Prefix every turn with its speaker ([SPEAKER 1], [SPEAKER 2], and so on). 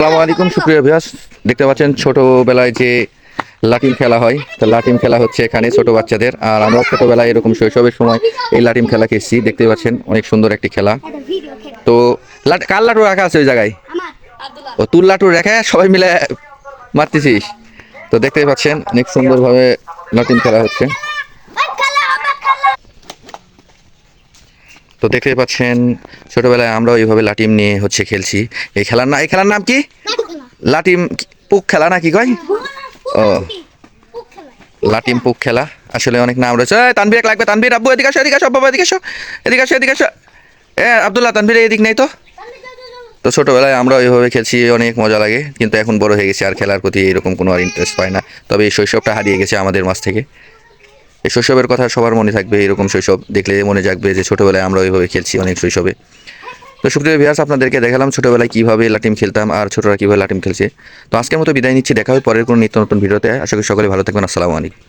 [SPEAKER 1] আসসালামু আলাইকুম, সুপ্রিয় ভিউয়ার্স দেখতে পাচ্ছেন ছোটবেলায় যে লাটিম খেলা হয়, তো লাটিম খেলা হচ্ছে এখানে ছোট বাচ্চাদের। আর আমরা ছোটবেলায় এরকম শৈশবের সময় এই লাটিম খেলা খেয়েছি দেখতে পাচ্ছেন অনেক সুন্দর একটি খেলা। তো কার লাটু রাখা আছে ওই জায়গায়? ও তুল লাটু রেখে সবাই মিলে মারতেছিস। তো দেখতেই পাচ্ছেন অনেক সুন্দরভাবে লাটিম খেলা হচ্ছে। তো দেখতেই পাচ্ছেন, ছোটবেলায় আমরা ওইভাবে লাটিম নিয়ে হচ্ছে খেলছি। এই খেলার না এই খেলার নাম কি? লাটিম পুক খেলা না কি কয়? ও। লাটিম পুক খেলা। আসলে অনেক নাম রয়েছে। এক লাগবে, তানভীর, আব্বু এদিকে আসো এদিকে আসো বাবা এদিকে আসো এদিকে আসো এদিকে আসো। এ, আব্দুল্লাহ, তানভীর এদিক নেই তো? তো ছোটবেলায় আমরা ওইভাবে খেলছি, অনেক মজা লাগে। কিন্তু এখন বড় হয়ে গেছি, আর খেলার প্রতি এরকম কোনো আর ইন্টারেস্ট পায় না। তবে এই শৈশবটা হারিয়ে গেছে আমাদের মাঝ থেকে। এই শৈশবের কথা সবার মনে থাকবে, এরকম শৈশব দেখলে মনে জাগবে যে ছোটোবেলায় আমরা ওইভাবে খেলছি অনেক শৈশবে। তো সুপ্রিয় ভিয়ার্স আপনাদেরকে দেখালাম ছোটোবেলায় কীভাবে লাটিম খেলতাম আর ছোটোরা কীভাবে লাটিম খেলছে। তো আজকের মতো বিদায় নিচ্ছি, দেখা হয় পরের কোনো নিত্য নতুন ভিডিওতে। আশা করি সকলে ভালো থাকবেন। আসসালামু আলাইকুম।